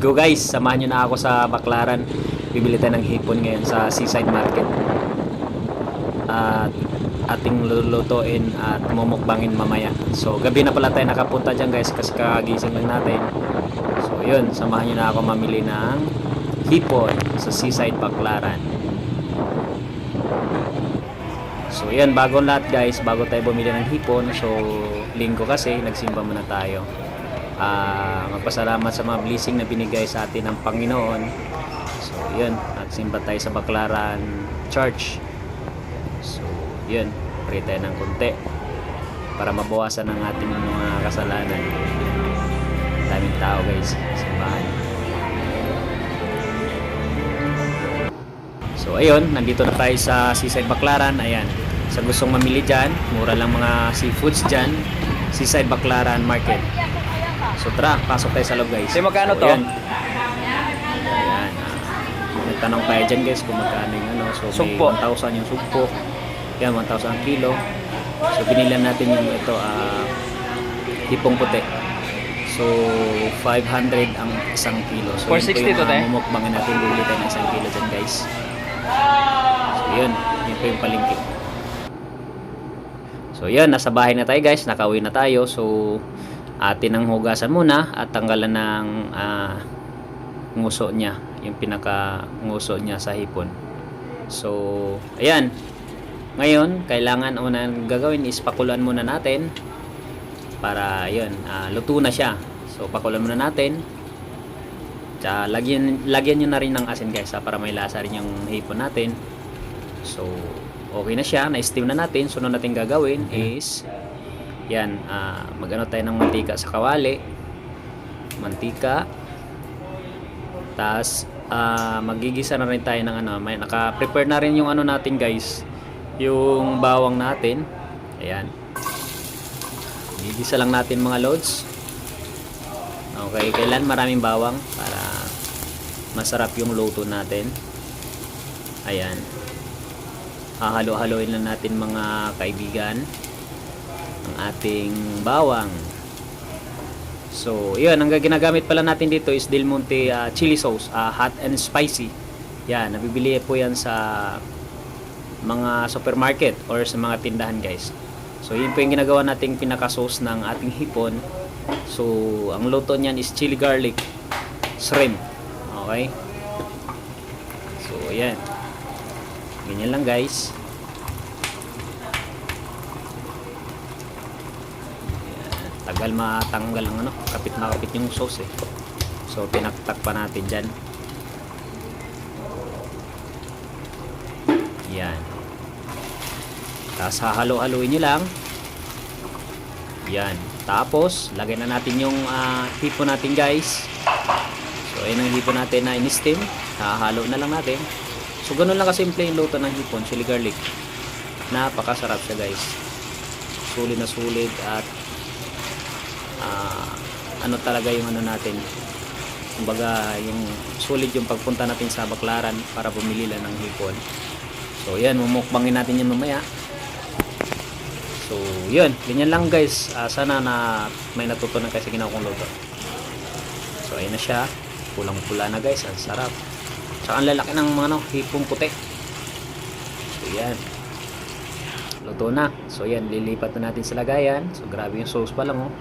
go guys, samahan nyo na ako sa Baklaran. Bibili tayo ng hipon ngayon sa Seaside Market. At ating lulutuin at mumukbangin mamaya. So gabi na pala tayo nakapunta dyan guys kasi kagising lang natin. So yun, samahan nyo na ako mamili ng hipon sa Seaside Baklaran. So yan, bagong lahat guys, bago tayo bumili ng hipon. So linggo kasi, nagsimba muna tayo. Ah, magpasalamat sa mga blessing na binigay sa atin ng Panginoon. So yun, nagsimba tayo sa Baklaran Church. So yun, pray tayo ng konti para mabawasan ang ating mga kasalanan. Daming tao guys, simbahan. So ayun, nandito na tayo sa Seaside Baclaran. Ayan, sa gustong mamili dyan, mura lang mga seafoods dyan. Seaside Baclaran Market. So tara, pasok tayo sa loob guys. Kasi magkano So, to? Ayan. Ayan. ah, Nagtanong tayo dyan guys kung magkano yung ano. So may Sugpo. 1,000 yung sugpo. Yan, 1,000 ang kilo. So binilan natin yung ito, ah, hipong puti. So 500 ang isang kilo. So 460 to, te? Mumukbangin natin bibili tayo ng isang kilo dyan guys. So yun, yun po yung palingki. So yun, nasa bahay na tayo guys, nakauwi na tayo. So atin ang hugasan muna at tanggalan ng ah, nguso niya, yung pinaka nguso niya sa hipon. So, ayan. Ngayon, kailangan una gagawin is pakuluan muna natin para yun, ah, luto na siya. So, pakuluan muna natin. Tsaka, lagyan, lagyan nyo na rin ng asin guys ha, para may lasa rin yung hipon natin. So, okay na siya. Na-steam na natin. Sunod natin gagawin is yan, ah, mag-ano tayo ng mantika sa kawali. Mantika. Tapos, ah, magigisa na rin tayo ng ano. May, naka-prepare na rin yung ano natin guys. Yung bawang natin. Ayan. Gigisa lang natin mga loads. Okay, kailan maraming bawang para masarap yung luto natin. Ayan. Hahalo-haloin lang natin mga kaibigan ating bawang. So, yun, ang ginagamit pala natin dito is Del Monte ah, chili sauce, ah, hot and spicy. Yan, nabibili po yan sa mga supermarket or sa mga tindahan, guys. So, yun po yung ginagawa nating pinaka-sauce ng ating hipon. So, ang luto niyan is chili garlic shrimp. Okay? So, yan. Ganyan lang, guys. Ayan, tagal matanggal ang ano, kapit na kapit yung sauce eh. So pinaktak pa natin dyan. Yan. Tapos hahalo-haloin nyo lang. Yan. Tapos, lagay na natin yung ah, hipon natin guys. So, ayun ang hipon natin na in-steam. Hahalo na lang natin. So, ganun lang kasimple yung luto ng hipon, chili garlic. Napakasarap siya guys. Sulit na sulit at ah, ano talaga yung ano natin. Kumbaga, yung sulit yung pagpunta natin sa Baklaran para bumili lang ng hipon. So, yan, mumukbangin natin yan mamaya. So, yun. Ganyan lang guys. Ah, sana na may natutunan kayo sa ginawa kong luto. So, ayun na siya. Pulang-pula na guys. Ang sarap. Tsaka ang lalaki ng mga ano, hipong puti. So, yan. Luto na. So, yan. Lilipat na natin sa lagayan. So, grabe yung sauce pa lang oh.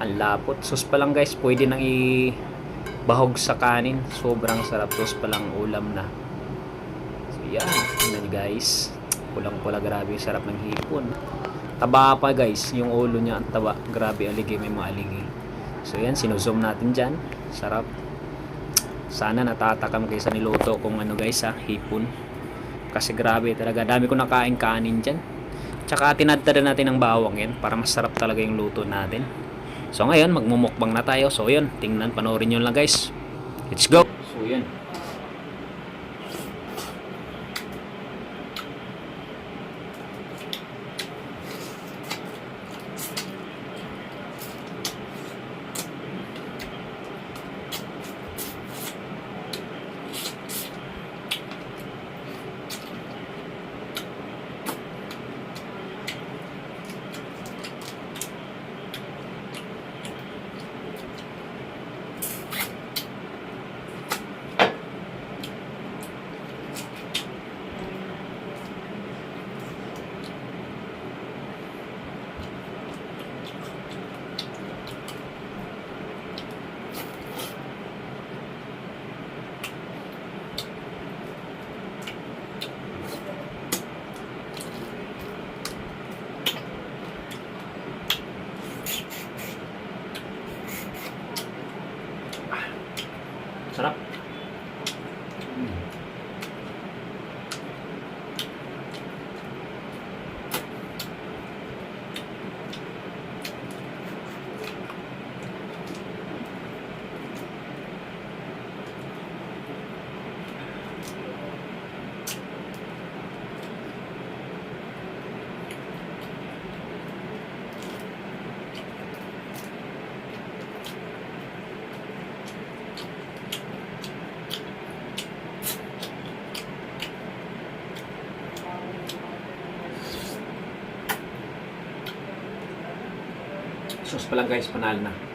Ang lapot. Sauce pa lang guys. Pwede nang i-bahog sa kanin. Sobrang sarap. Sauce pa lang ulam na. So, yan. Yan guys. Pulang-pula. Grabe yung sarap ng hipon. Taba pa guys, yung ulo niya ang taba. Grabe aligi, may mga aligi. So yan, sinuzoom natin dyan. Sarap. Sana natatakam kayo sa niluto kung ano guys ha, hipon. Kasi grabe talaga, dami ko nakain kanin dyan. Tsaka tinadtada natin ng bawang yan para masarap talaga yung luto natin. So ngayon, magmumukbang na tayo. So yun, tingnan, panoorin nyo lang guys. Let's go! So yun. さら。Sus pa lang guys, panalo na.